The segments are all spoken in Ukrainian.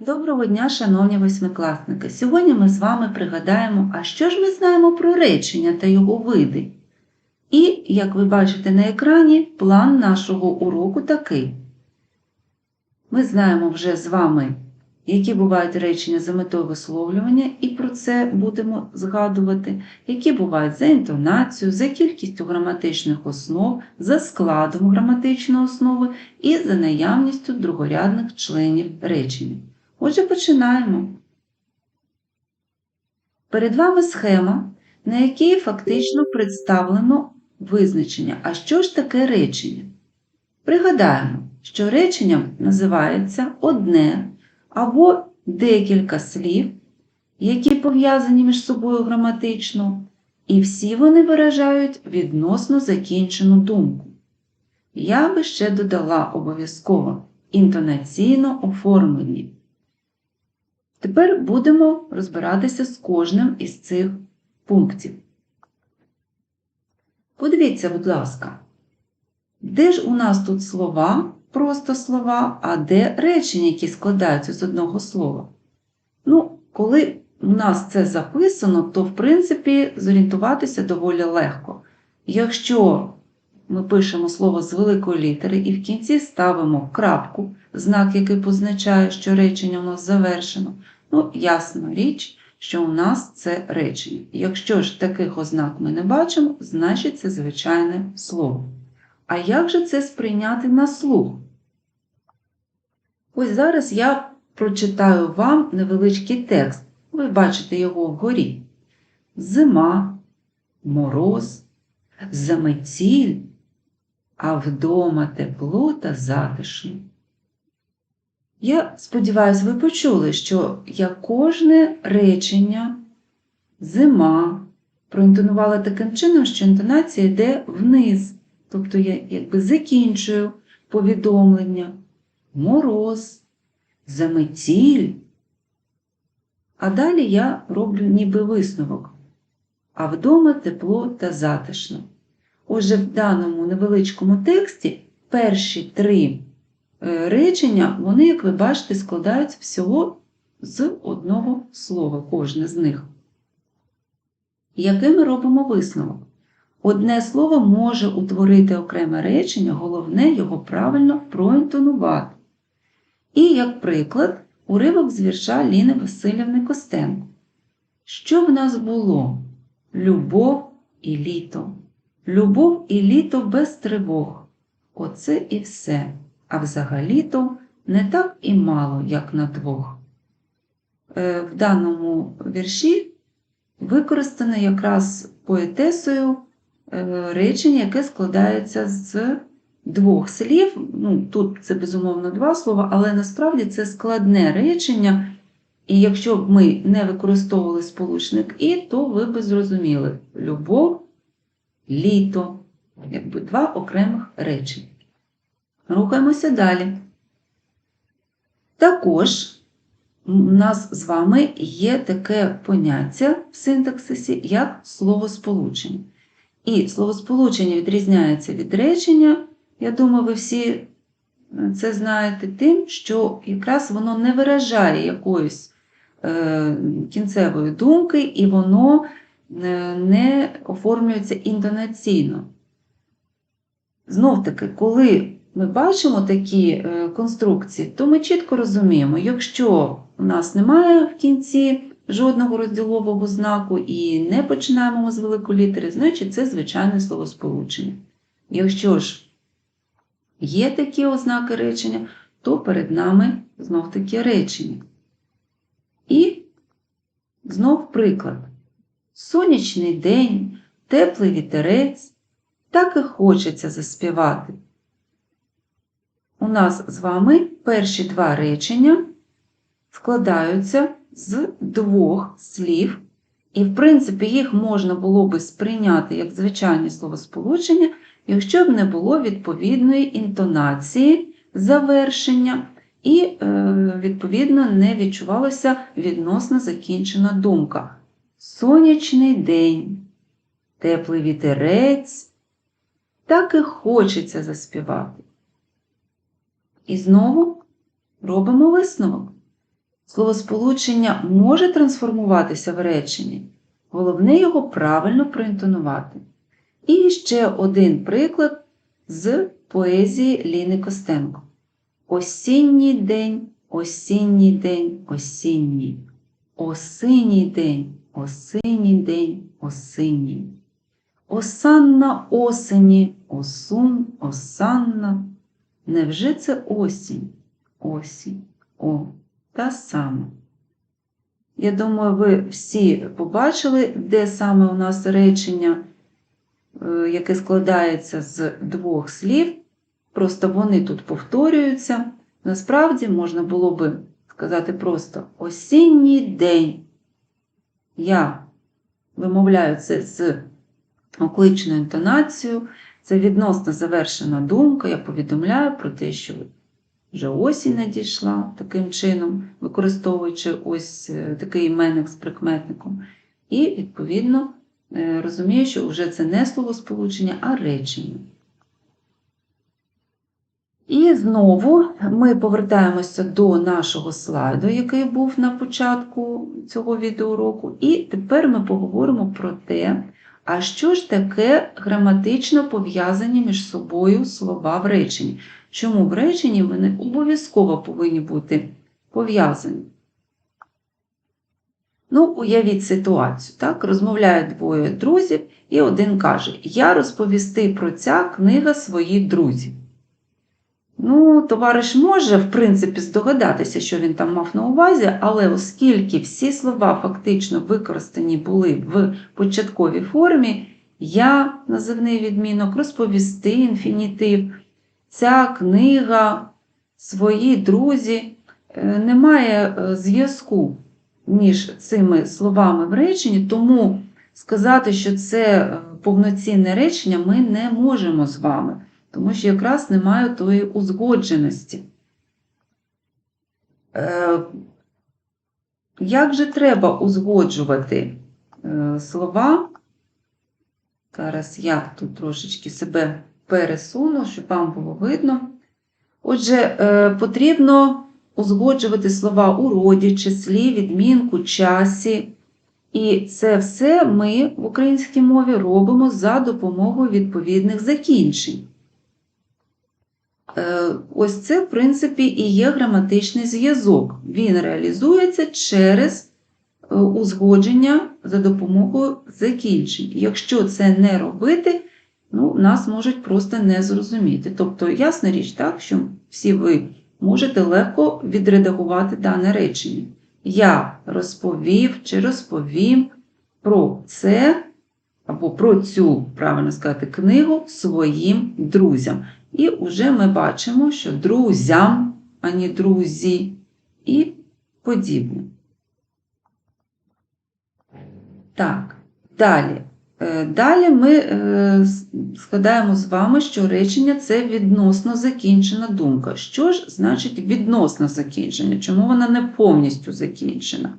Доброго дня, шановні восьмикласники! Сьогодні ми з вами пригадаємо, а що ж ми знаємо про речення та його види. І, як ви бачите на екрані, план нашого уроку такий. Ми знаємо вже з вами, які бувають речення за метою висловлювання, і про це будемо згадувати, які бувають за інтонацією, за кількістю граматичних основ, за складом граматичної основи і за наявністю другорядних членів речення. Отже, починаємо. Перед вами схема, на якій фактично представлено визначення. А що ж таке речення? Пригадаємо, що реченням називається одне або декілька слів, які пов'язані між собою граматично, і всі вони виражають відносно закінчену думку. Я би ще додала обов'язково інтонаційно оформлені. Тепер будемо розбиратися з кожним із цих пунктів. Подивіться, будь ласка, де ж у нас тут слова, просто слова, а де речення, які складаються з одного слова? Ну, коли у нас це записано, то, в принципі, зорієнтуватися доволі легко. Якщо ми пишемо слово з великої літери і в кінці ставимо крапку, знак, який позначає, що речення у нас завершено, ну, ясна річ, що у нас це речення. Якщо ж таких ознак ми не бачимо, значить це звичайне слово. А як же це сприйняти на слух? Ось зараз я прочитаю вам невеличкий текст. Ви бачите його вгорі. Зима, мороз, заметіль, а вдома тепло та затишно. Я сподіваюся, ви почули, що я кожне речення зима проінтонувала таким чином, що інтонація йде вниз. Тобто я якби закінчую повідомлення, мороз, заметіль. А далі я роблю ніби висновок. А вдома тепло та затишно. Отже, в даному невеличкому тексті перші три е, речення, вони, як ви бачите, складаються всього з одного слова, кожне з них. Який ми робимо висновок? Одне слово може утворити окреме речення, головне його правильно проінтонувати. І, як приклад, уривок з вірша Ліни Васильівни Костенко. Що в нас було? Любов і літо. Любов і літо без тривог. Оце і все. А взагалі-то не так і мало, як на двох. Е, в даному вірші використано якраз поетесою речення, яке складається з двох слів. Ну, Тут це, безумовно, два слова, але насправді це складне речення. І якщо б ми не використовували сполучник І, то ви б зрозуміли любов літо, якби два окремих речення. Рухаємося далі. Також у нас з вами є таке поняття в синтаксисі, як словосполучення. І словосполучення відрізняється від речення, я думаю, ви всі це знаєте тим, що якраз воно не виражає якоїсь е, кінцевої думки, і воно Е, не оформлюється інтонаційно. Знов таки, коли ми бачимо такі е, конструкції, то ми чітко розуміємо, якщо у нас немає в кінці жодного розділового знаку і не починаємо з великої літери, значить це звичайне словосполучення. Якщо ж є такі ознаки речення, то перед нами знов таки речення. І знов приклад. Сонячний день, теплий вітерець, так і хочеться заспівати. У нас з вами перші два речення складаються з двох слів, і, в принципі, їх можна було би сприйняти як звичайне словосполучення, якщо б не було відповідної інтонації завершення, і, е, відповідно, не відчувалася відносно закінчена думка. Сонячний день, теплий вітерець, так і хочеться заспівати. І знову робимо висновок. Словосполучення може трансформуватися в реченні. Головне його правильно проінтонувати. І ще один приклад з поезії Ліни Костенко. Осінній день, осінній день, осінній. Осиній день, осиній день, осиній. Осанна осені, осун, осанна. Невже це осінь? Осінь. О, та сама. Я думаю, ви всі побачили, де саме у нас речення, е, яке складається з двох слів. Просто вони тут повторюються. Насправді можна було би сказати просто осінній день. Я вимовляю це з окличною інтонацією. Це відносно завершена думка. Я повідомляю про те, що вже осінь надійшла таким чином, використовуючи ось е, такий іменник з прикметником. І, відповідно, е, розумію, що вже це не словосполучення, а речення. І знову ми повертаємося до нашого слайду, який був на початку цього відеоуроку. І тепер ми поговоримо про те, а що ж таке граматично пов'язані між собою слова в реченні. Чому в реченні вони обов'язково повинні бути пов'язані? Ну, уявіть ситуацію. Так? Розмовляють двоє друзів, і один каже: Я розповісти про ця книга своїх друзів. Ну, товариш може, в принципі, здогадатися, що він там мав на увазі, але оскільки всі слова фактично використані були в початковій формі, я, називний відмінок, розповісти інфінітив, ця книга, свої друзі, е, немає е, зв'язку між цими словами в реченні, тому сказати, що це е, повноцінне речення, ми не можемо з вами тому що якраз немає тої узгодженості. Як же треба узгоджувати слова? Зараз я тут трошечки себе пересуну, щоб вам було видно. Отже, е, потрібно узгоджувати слова у роді, числі, відмінку, часі. І це все ми в українській мові робимо за допомогою відповідних закінчень. Е, ось це, в принципі, і є граматичний зв'язок. Він реалізується через е, узгодження за допомогою закінчень. Якщо це не робити, ну, нас можуть просто не зрозуміти. Тобто, ясна річ, так, що всі ви можете легко відредагувати дане речення. Я розповів чи розповім про це або про цю, правильно сказати, книгу своїм друзям. І вже ми бачимо, що друзям, а не друзі, і подібне. Так, далі. Е, далі ми е, складаємо з вами, що речення це відносно закінчена думка. Що ж значить відносно закінчення? Чому вона не повністю закінчена?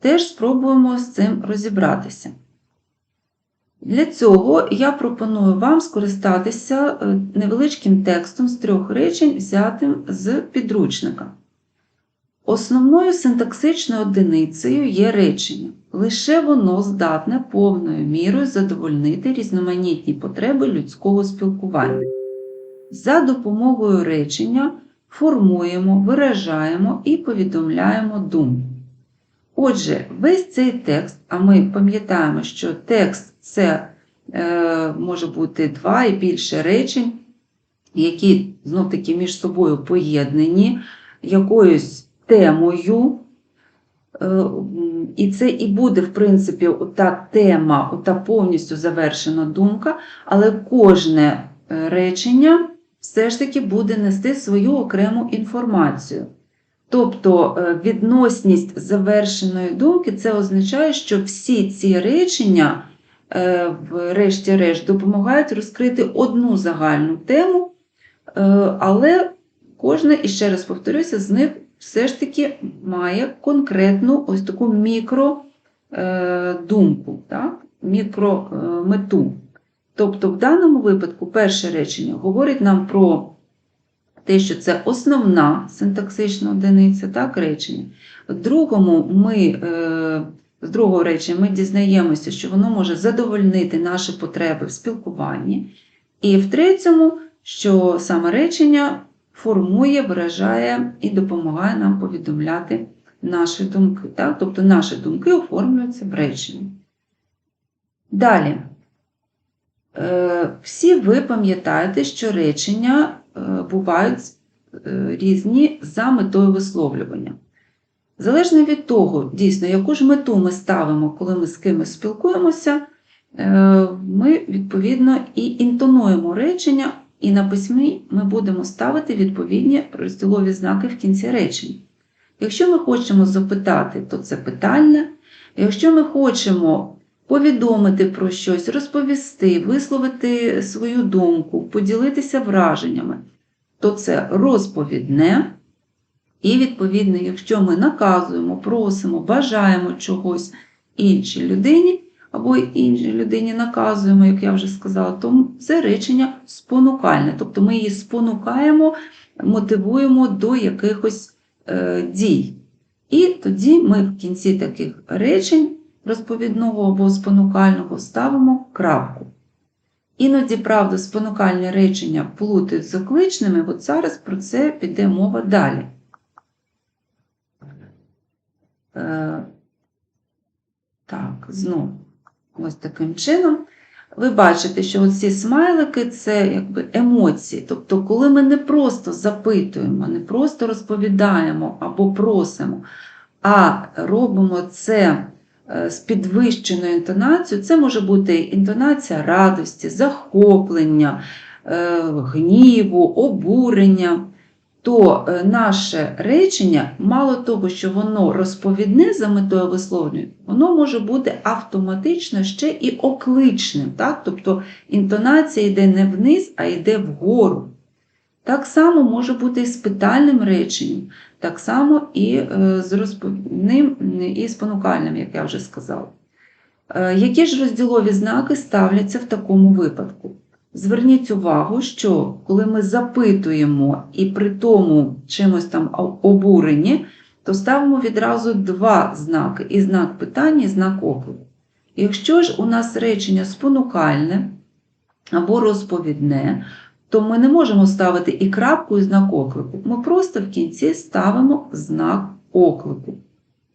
Теж спробуємо з цим розібратися. Для цього я пропоную вам скористатися е, невеличким текстом з трьох речень, взятим з підручника. Основною синтаксичною одиницею є речення. Лише воно здатне повною мірою задовольнити різноманітні потреби людського спілкування. За допомогою речення формуємо, виражаємо і повідомляємо думку. Отже, весь цей текст, а ми пам'ятаємо, що текст це е, може бути два і більше речень, які знов-таки між собою поєднані якоюсь темою. Е, і це і буде, в принципі, та тема, та повністю завершена думка, але кожне е, речення все ж таки буде нести свою окрему інформацію. Тобто е, відносність завершеної думки це означає, що всі ці речення, врешті-решт, допомагають розкрити одну загальну тему, але кожна, і ще раз повторюся, з них все ж таки має конкретну ось таку мікродумку, так? мікромету. Тобто, в даному випадку перше речення говорить нам про те, що це основна синтаксична одиниця, так, речення. В другому ми, е, з другого речення ми дізнаємося, що воно може задовольнити наші потреби в спілкуванні. І в третьому, що саме речення формує, виражає і допомагає нам повідомляти наші думки. Так? Тобто наші думки оформлюються в реченні. Далі. Е, Всі ви пам'ятаєте, що речення е, бувають е, різні за метою висловлювання. Залежно від того, дійсно, яку ж мету ми ставимо, коли ми з кимось спілкуємося, ми відповідно і інтонуємо речення, і на письмі ми будемо ставити відповідні розділові знаки в кінці речень. Якщо ми хочемо запитати, то це питальне. Якщо ми хочемо повідомити про щось, розповісти, висловити свою думку, поділитися враженнями, то це розповідне. І, відповідно, якщо ми наказуємо, просимо, бажаємо чогось іншій людині, або іншій людині наказуємо, як я вже сказала, то це речення спонукальне. Тобто ми її спонукаємо, мотивуємо до якихось е, дій. І тоді ми в кінці таких речень розповідного або спонукального ставимо крапку. Іноді, правда, спонукальні речення плутають з окличними, от зараз про це піде мова далі. Е, Так, знов ось таким чином. Ви бачите, що ці смайлики це якби емоції. Тобто, коли ми не просто запитуємо, не просто розповідаємо або просимо, а робимо це е, з підвищеною інтонацією, це може бути інтонація радості, захоплення, е, гніву, обурення то е, наше речення, мало того, що воно розповідне за метою висловлювання, воно може бути автоматично ще і окличним. Так? Тобто інтонація йде не вниз, а йде вгору. Так само може бути і з питальним реченням, так само і е, з розповідним і спонукальним, як я вже сказала. Е, які ж розділові знаки ставляться в такому випадку? Зверніть увагу, що коли ми запитуємо і при тому чимось там обурені, то ставимо відразу два знаки: і знак питання, і знак оклику. Якщо ж у нас речення спонукальне або розповідне, то ми не можемо ставити і крапку, і знак оклику. Ми просто в кінці ставимо знак оклику.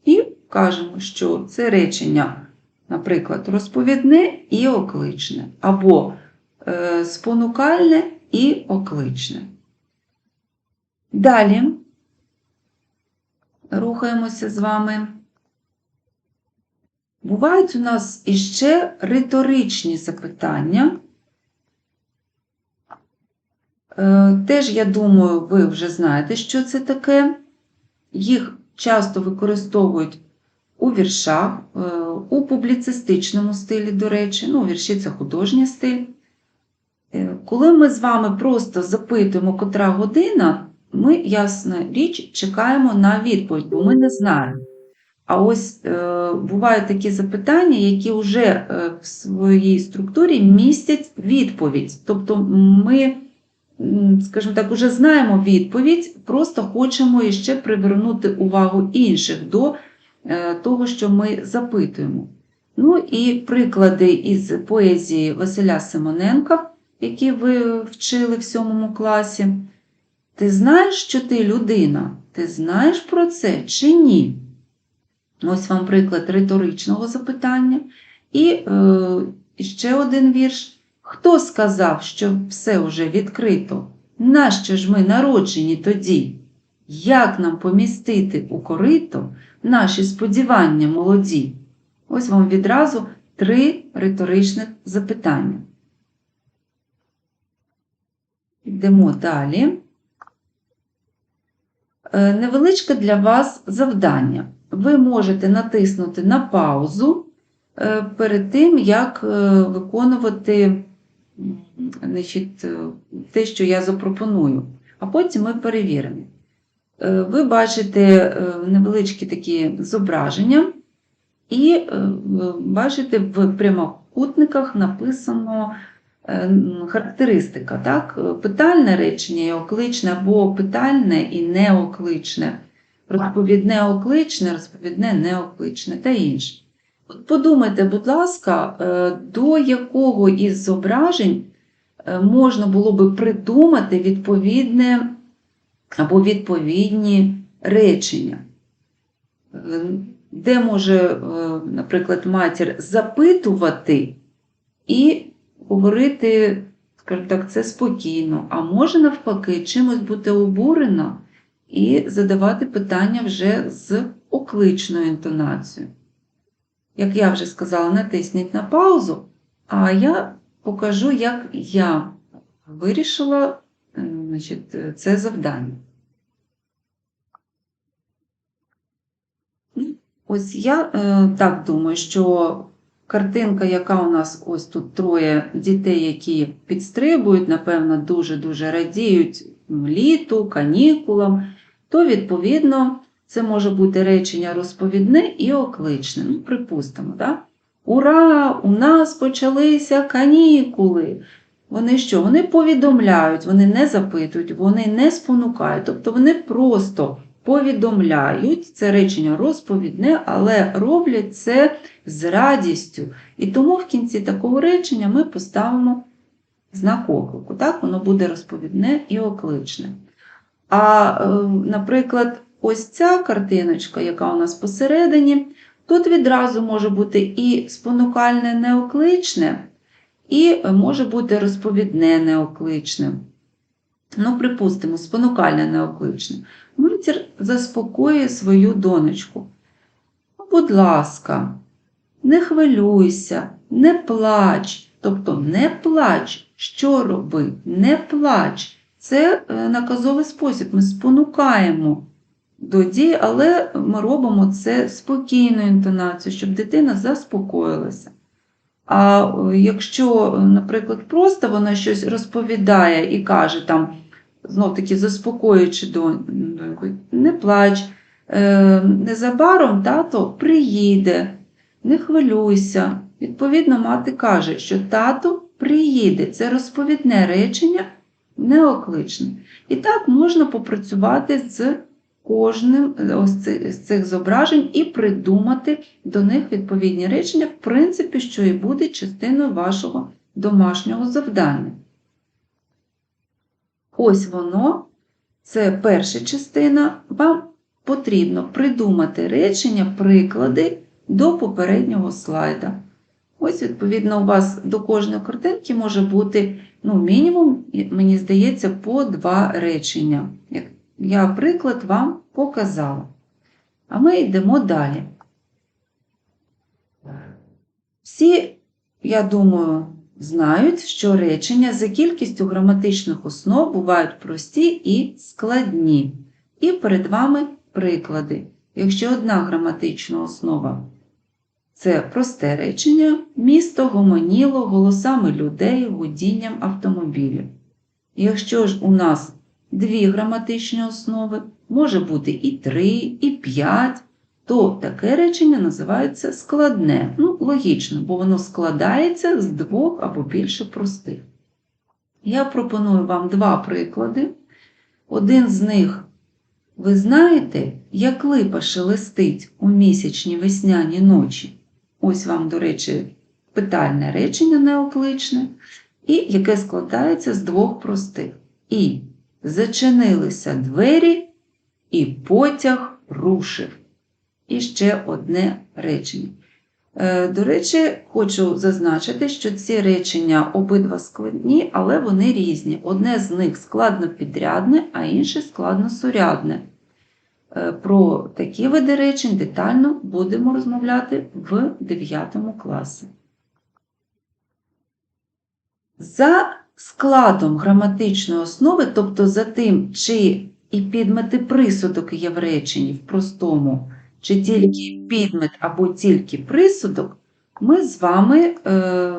І кажемо, що це речення, наприклад, розповідне і окличне. або спонукальне і окличне. Далі рухаємося з вами. Бувають у нас іще риторичні запитання. Е, теж, я думаю, ви вже знаєте, що це таке. Їх часто використовують у віршах, е, у публіцистичному стилі, до речі, ну, вірші це художній стиль. Е, коли ми з вами просто запитуємо, котра година, ми, ясна річ, чекаємо на відповідь, бо ми не знаємо. А ось е, бувають такі запитання, які вже е, в своїй структурі містять відповідь. Тобто ми, скажімо так, вже знаємо відповідь, просто хочемо іще привернути увагу інших до е, того, що ми запитуємо. Ну і приклади із поезії Василя Симоненка які ви вчили в сьомому класі. Ти знаєш, що ти людина? Ти знаєш про це чи ні? Ось вам приклад риторичного запитання. І е, ще один вірш. Хто сказав, що все вже відкрито? Нащо ж ми народжені тоді? Як нам помістити у корито наші сподівання молоді? Ось вам відразу три риторичних запитання. Йдемо далі. Е, невеличке для вас завдання. Ви можете натиснути на паузу е, перед тим, як е, виконувати значить, те, що я запропоную, а потім ми перевіримо. Ви бачите невеличкі такі зображення, і бачите, в прямокутниках написано характеристика, так? Е, Питальне речення і окличне, або питальне і неокличне, розповідне окличне, розповідне неокличне та інше. От подумайте, будь ласка, е, до якого із зображень е, можна було би придумати відповідне або відповідні речення, Е, де може, е, наприклад, матір запитувати і говорити, скажімо так, це спокійно, а може навпаки чимось бути обурена і задавати питання вже з окличною інтонацією. Як я вже сказала, натисніть на паузу, а я покажу, як я вирішила е, значить, це завдання. Ось я е, так думаю, що картинка, яка у нас ось тут троє дітей, які підстрибують, напевно, дуже-дуже радіють літу, канікулам, то, відповідно, це може бути речення розповідне і окличне. Ну, припустимо, так? Ура! У нас почалися канікули. Вони що? Вони повідомляють, вони не запитують, вони не спонукають. Тобто вони просто повідомляють, це речення розповідне, але роблять це з радістю. І тому в кінці такого речення ми поставимо знак оклику. Так, воно буде розповідне і окличне. А, е, наприклад, ось ця картиночка, яка у нас посередині, тут відразу може бути і спонукальне неокличне, і може бути розповідне неокличне. Ну, припустимо, спонукальне неокличне. Матір заспокоює свою донечку. «Ну, Будь ласка, не хвилюйся, не плач. Тобто не плач. Що роби? Не плач. Це е, наказовий спосіб. Ми спонукаємо до дій, але ми робимо це спокійною інтонацією, щоб дитина заспокоїлася. А е, якщо, наприклад, просто вона щось розповідає і каже там, знов таки заспокоюючи доньку, не плач, е, незабаром тато приїде, не хвилюйся. Відповідно, мати каже, що тато приїде. Це розповідне речення, неокличне. І так можна попрацювати з кожним з цих зображень і придумати до них відповідні речення, в принципі, що і буде частиною вашого домашнього завдання. Ось воно, це перша частина. Вам потрібно придумати речення, приклади до попереднього слайда. Ось, відповідно, у вас до кожної картинки може бути, ну, мінімум, мені здається, по два речення. Я приклад вам показала. А ми йдемо далі. Всі, я думаю, знають, що речення за кількістю граматичних основ бувають прості і складні. І перед вами приклади. Якщо одна граматична основа це просте речення, місто гомоніло голосами людей, гудінням автомобілів. Якщо ж у нас дві граматичні основи, може бути і три, і п'ять, то таке речення називається складне. Ну, логічно, бо воно складається з двох або більше простих. Я пропоную вам два приклади. Один з них, ви знаєте, як липа шелестить у місячні весняні ночі. Ось вам, до речі, питальне речення неокличне, і яке складається з двох простих. І зачинилися двері, і потяг рушив. І ще одне речення. Е, До речі, хочу зазначити, що ці речення обидва складні, але вони різні. Одне з них складнопідрядне, а інше складносурядне. Е, Про такі види речень детально будемо розмовляти в 9 класі. За складом граматичної основи, тобто за тим, чи і підмети присудок є в реченні в простому, чи тільки підмет або тільки присудок, ми з вами е,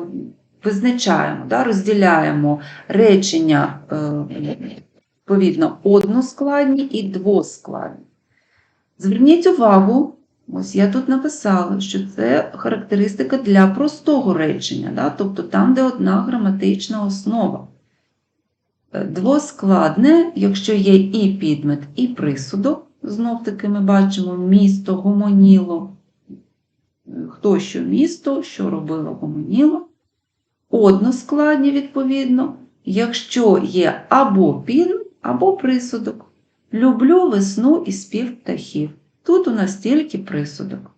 визначаємо, да, розділяємо речення е, відповідно односкладні і двоскладні. Зверніть увагу, Ось я тут написала, що це характеристика для простого речення, да? тобто там, де одна граматична основа. Е, Двоскладне, якщо є і підмет, і присудок, знов таки ми бачимо місто гомоніло. Хто що місто, що робило гомоніло. Односкладні, відповідно, якщо є або підмет, або присудок. Люблю весну і спів птахів. Тут у нас тільки присудок.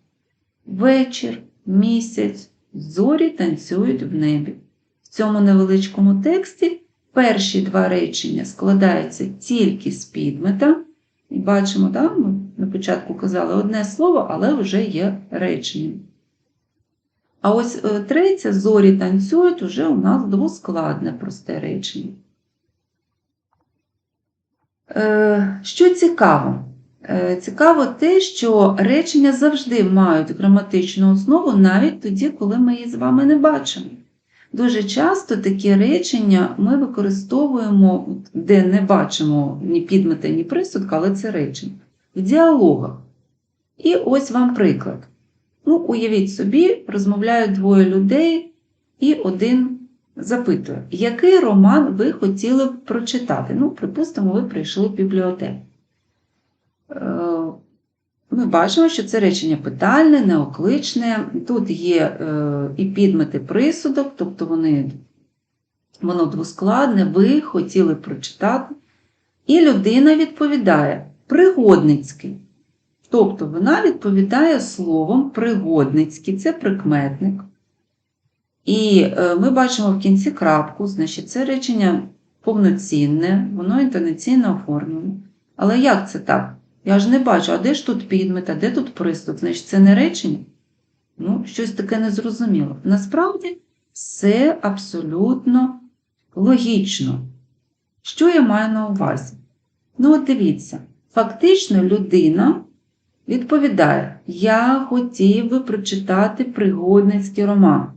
Вечір, місяць, зорі танцюють в небі. В цьому невеличкому тексті перші два речення складаються тільки з підмета. І бачимо, да, ми на початку казали одне слово, але вже є речення. А ось е, третє зорі танцюють уже у нас двоскладне просте речення. Е, Що цікаво? Е, Цікаво те, що речення завжди мають граматичну основу навіть тоді, коли ми її з вами не бачимо. Дуже часто такі речення ми використовуємо, де не бачимо ні підмета, ні присудка, але це речення, в діалогах. І ось вам приклад. Ну, уявіть собі, розмовляють двоє людей, і один запитує, який роман ви хотіли б прочитати? Ну, припустимо, ви прийшли в бібліотеку. Ми бачимо, що це речення питальне, неокличне. Тут є е, і підмети присудок, тобто вони, воно двоскладне, ви хотіли прочитати. І людина відповідає пригодницький. Тобто вона відповідає словом пригодницький, це прикметник. І е, ми бачимо в кінці крапку, значить, це речення повноцінне, воно інтонаційно оформлене. Але як це так? Я ж не бачу, а де ж тут підмет, а де тут приступ? Значить, це не речення? Ну, щось таке незрозуміло. Насправді, все абсолютно логічно. Що я маю на увазі? Ну, от дивіться, фактично людина відповідає: Я хотів би прочитати пригодницький роман.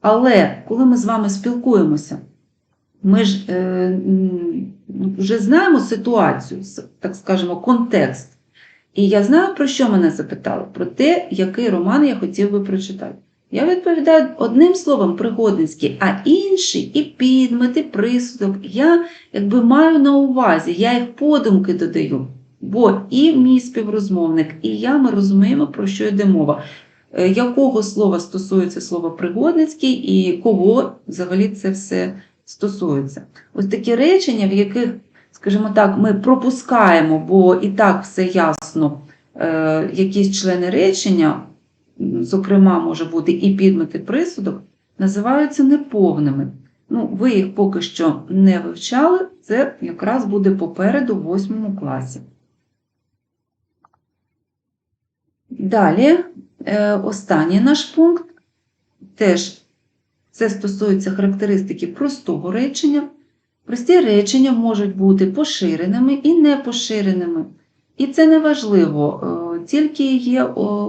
Але коли ми з вами спілкуємося, ми ж е, вже знаємо ситуацію, так скажемо, контекст. І я знаю, про що мене запитали? Про те, який роман я хотів би прочитати. Я відповідаю одним словом пригодницький, а інший і підмет, і присудок. Я якби маю на увазі, я їх подумки додаю. Бо і мій співрозмовник, і я ми розуміємо, про що йде мова. Е, Якого слова стосується слово пригодницький і кого взагалі це все стосується. Ось такі речення, в яких, скажімо так, ми пропускаємо, бо і так все ясно, е, якісь члени речення, зокрема, може бути і підмет, і присудок, називаються неповними. Ну, ви їх поки що не вивчали, це якраз буде попереду в восьмому класі. Далі, е, останній наш пункт теж це стосується характеристики простого речення. Прості речення можуть бути поширеними і непоширеними. І це не важливо, е, тільки є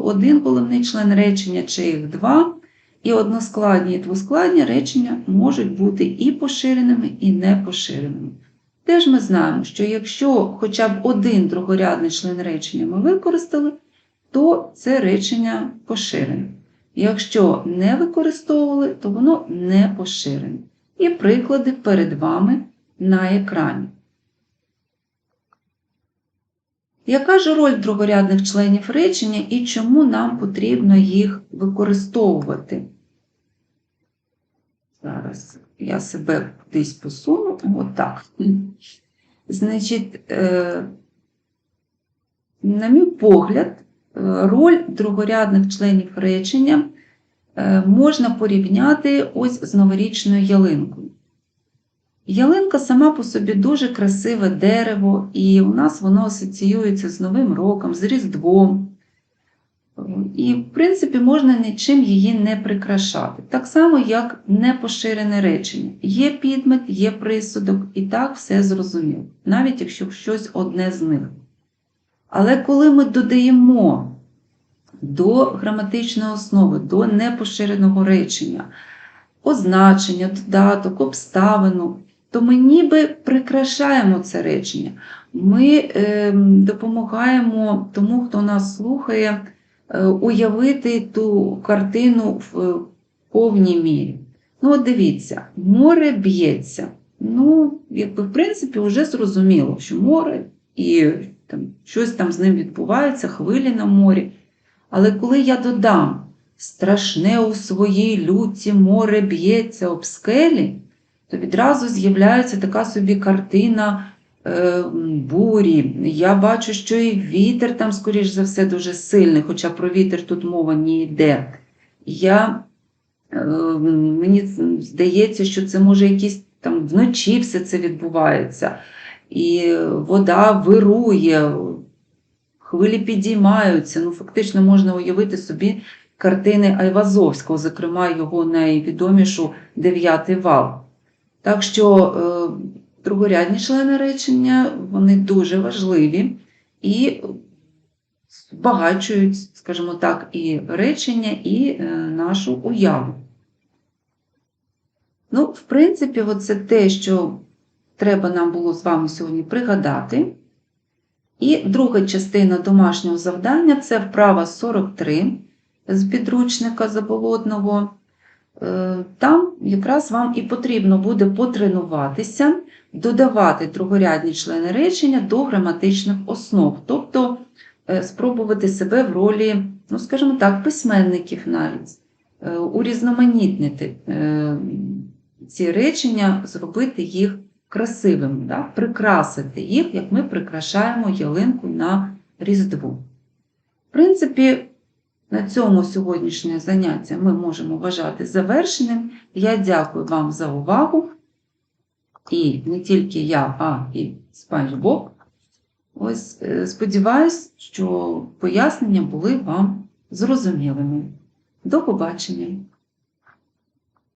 один головний член речення, чи їх два, і односкладні і двоскладні речення можуть бути і поширеними, і непоширеними. Теж ми знаємо, що якщо хоча б один другорядний член речення ми використали, то це речення поширене. Якщо не використовували, то воно не поширене. І приклади перед вами на екрані. Яка ж роль другорядних членів речення і чому нам потрібно їх використовувати? Зараз я себе кудись посуну. Отак. Значить, е, на мій погляд, роль другорядних членів речення е, можна порівняти ось з новорічною ялинкою. Ялинка сама по собі дуже красиве дерево, і у нас воно асоціюється з Новим роком, з Різдвом. І, в принципі, можна нічим її не прикрашати. Так само, як непоширене речення. Є підмет, є присудок, і так все зрозуміло, навіть якщо щось одне з них. Але коли ми додаємо до граматичної основи, до непоширеного речення, означення, додаток, обставину, то ми ніби прикрашаємо це речення. Ми е, допомагаємо тому, хто нас слухає, е, уявити ту картину в повній мірі. Ну, от дивіться, море б'ється. Ну, якби, в принципі, вже зрозуміло, що море і там, щось там з ним відбувається, хвилі на морі. Але коли я додам страшне у своїй люті море б'ється об скелі, то відразу з'являється така собі картина е, бурі. Я бачу, що і вітер там, скоріш за все, дуже сильний, хоча про вітер тут мова не йде. Я, е, мені здається, що це може якісь там вночі все це відбувається. І вода вирує, хвилі підіймаються. Ну, фактично можна уявити собі картини Айвазовського, зокрема його найвідомішу дев'ятий вал. Так що е, другорядні члени речення вони дуже важливі і збагачують, скажімо так, і речення, і е, нашу уяву. Ну, в принципі, це те, що треба нам було з вами сьогодні пригадати. І друга частина домашнього завдання це вправа 43 з підручника заболотного. Е, Там якраз вам і потрібно буде потренуватися, додавати другорядні члени речення до граматичних основ, тобто е, спробувати себе в ролі, ну, скажімо так, письменників навіть, е, урізноманітнити ці речення, зробити їх красивими, да? прикрасити їх, як ми прикрашаємо ялинку на Різдво. В принципі, на цьому сьогоднішнє заняття ми можемо вважати завершеним. Я дякую вам за увагу. І не тільки я, а і Спанч Боб. Ось е, сподіваюсь, що пояснення були вам зрозумілими. До побачення!